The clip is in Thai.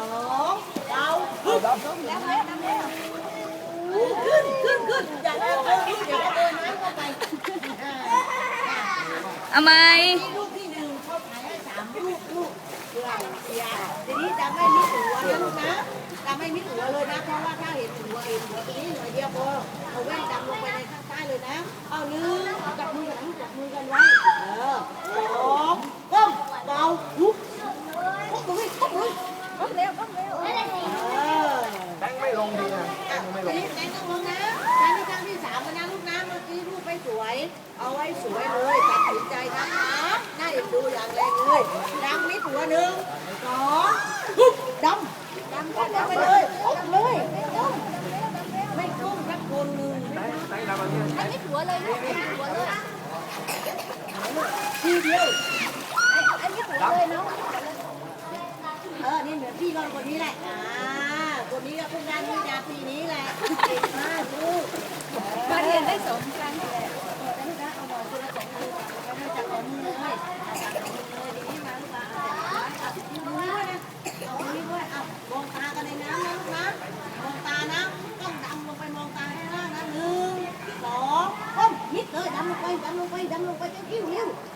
องเราขึ้นขึ้นขึ้นขึ้นอย่าได้เดินอย่าได้เดินน้ำเข้าไปเอาไหมนี่ลูกที่หนึ่งเขาขายให้สามลูกลูกเพื่อเสียทีนี้จะไม่มีหัวนะลูกนะจะไม่มีหัวเลยนะเพราะว่าถ้าเห็นหัวเห็นหัวตรงนี้หน่อยเดียวพอเอาแว่นดำลงไปในข้างใต้เลยนะ เอาหนึ่งจับมือกันจับมือกันไว้เออสองก้มเบาลุกก้มตรงนี้ก้มเลยก้มเร็วก้มเร็วเออ แบงค์ไม่ลงดีนะแบงค์ไม่ ลง นี้แตงต้องลงนะครั้งที่ครั้งที่สามแล้วนะลูกนะเมื่อกี้ลูกไม่สวย เอาไว้สวยเลยตัดสินใจนะคะน่าเอ็นดูอย่างแรงเลยดำนิดหัวหนึ่งสองปุ๊บดำดำดำไปเลยออกเลยไม่ก้มสักคนหนึ่งแบงค์แบงค์ดำอันนี้อันนี้หัวเลยลูกอันนี้หัวเลยทีเดียวไอันนี้หัวเลยเนาะเออนี่เหมือนพี่ก็คนนี้แหละอ่าคนนี้ก็เพิ่งได้วิญาปีนี้แหละเก่งมากลูก มาเรียนได้สองครั้งมองตากันในน้ำนะลูกนะมองตานะต้องดำลงไปมองตาให้ล่างนะหนึ่งสองก้มนิดเลยดำลงไปดำลงไปดำลงไปเจ้ากิ้วเร็วเร็วเร็วเร็วเร็ว